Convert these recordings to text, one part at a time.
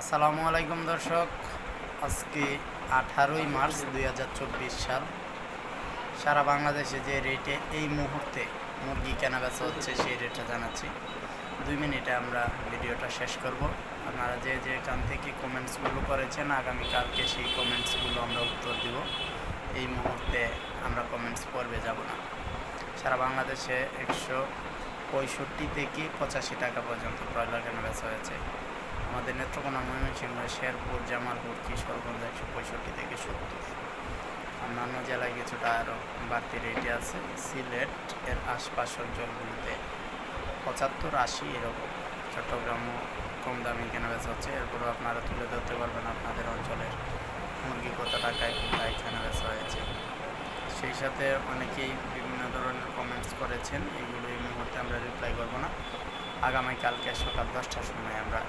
আসসালামু আলাইকুম দর্শক। আজকে আঠারোই মার্চ দুই হাজার চব্বিশ সাল। সারা বাংলাদেশে যে রেটে এই মুহূর্তে মুরগি কেনা বেচা হচ্ছে, সেই রেটটা জানাচ্ছি। দুই মিনিটে আমরা ভিডিওটা শেষ করব। আপনারা যে যে এখান থেকে কমেন্টসগুলো করেছেন, আগামীকালকে সেই কমেন্টসগুলো আমরা উত্তর দিব। এই মুহূর্তে আমরা কমেন্টস পর্বে যাব না। সারা বাংলাদেশে একশো পঁয়ষট্টি থেকে পঁচাশি টাকা পর্যন্ত ব্রয়লার কেনা বেচা হয়েছে। আমাদের নেত্রকোনা ময়মনসিংহ, শেরপুর, জামালপুর, কিশোরগঞ্জ একশো পঁয়ষট্টি থেকে সত্তর। অন্যান্য জেলায় কিছুটা আরও বাড়তি রেটে আছে। সিলেট এর আশপাশ অঞ্চলগুলিতে পঁচাত্তর, আশি এরকম। চট্টগ্রামও কম দামি কেনা বেচা হচ্ছে। এরপরও আপনারা তুলে ধরতে পারবেন আপনাদের অঞ্চলের মুরগি কত টাকায় কোথায় কেনা বেচা হয়েছে। সেই সাথে অনেকেই বিভিন্ন ধরনের কমেন্টস করেছেন। এইগুলো এই মুহূর্তে আমরা রিপ্লাই করব না। আগামীকালকে সকাল দশটার সময় আমরা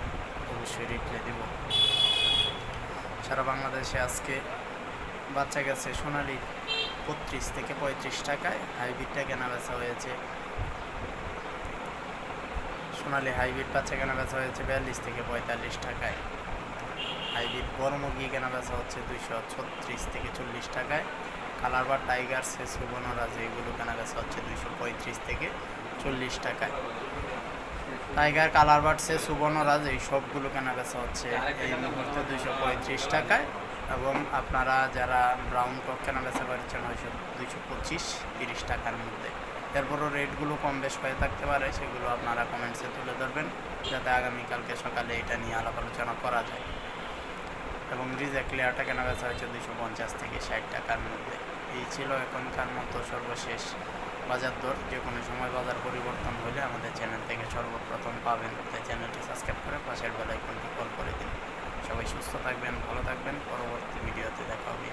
অবশ্যই রিপ্লাই দেব। সারা বাংলাদেশে আজকে বাচ্চা গেছে সোনালি বত্রিশ থেকে পঁয়ত্রিশ টাকায়। হাইব্রিডটা কেনা বেচা হয়েছে। সোনালি হাইব্রিড বাচ্চা কেনা বেচা হয়েছে বিয়াল্লিশ থেকে পঁয়তাল্লিশ টাকায়। হাইব্রিড বড় মুরগি কেনা বেচা হচ্ছে দুইশো ছত্রিশ থেকে চল্লিশ টাকায়। কালার বা টাইগার শেষ সুবর্ণরাজ এগুলো কেনা বেচা হচ্ছে দুইশো পঁয়ত্রিশ থেকে চল্লিশ টাকায়। টাইগার, কালার বার্ড সে সুবর্ণরাজ এই সবগুলো কেনা বেচা হচ্ছে এই মুহূর্তে দুইশো পঁয়ত্রিশ টাকায়। এবং আপনারা যারা ব্রাউন কক কেনা বেচা করছেন হয়তো দুইশো পঁচিশ, তিরিশ টাকার মধ্যে। এরপরও রেটগুলো কম বেশ হয়ে থাকতে পারে, সেগুলো আপনারা কমেন্টসে তুলে ধরবেন, যাতে আগামীকালকে সকালে এটা নিয়ে আলাপ আলোচনা করা যায়। এবং রিজেক্ট লেয়ারটা কেনা বেচা হয়েছে দুইশো পঞ্চাশ থেকে ষাট টাকার মধ্যে। এই ছিল এখনকার মতো সর্বশেষ বাজার দর, যে কোনো সময় বাজার পরিবর্তন হলে আমাদের চ্যানেল থেকে সর্বপ্রথম পাবেন। তাই চ্যানেলটি সাবস্ক্রাইব করে পাশের বেলায় বেলাইকনটি কল করে দিন। সবাই সুস্থ থাকবেন, ভালো থাকবেন। পরবর্তী ভিডিওতে দেখা হবে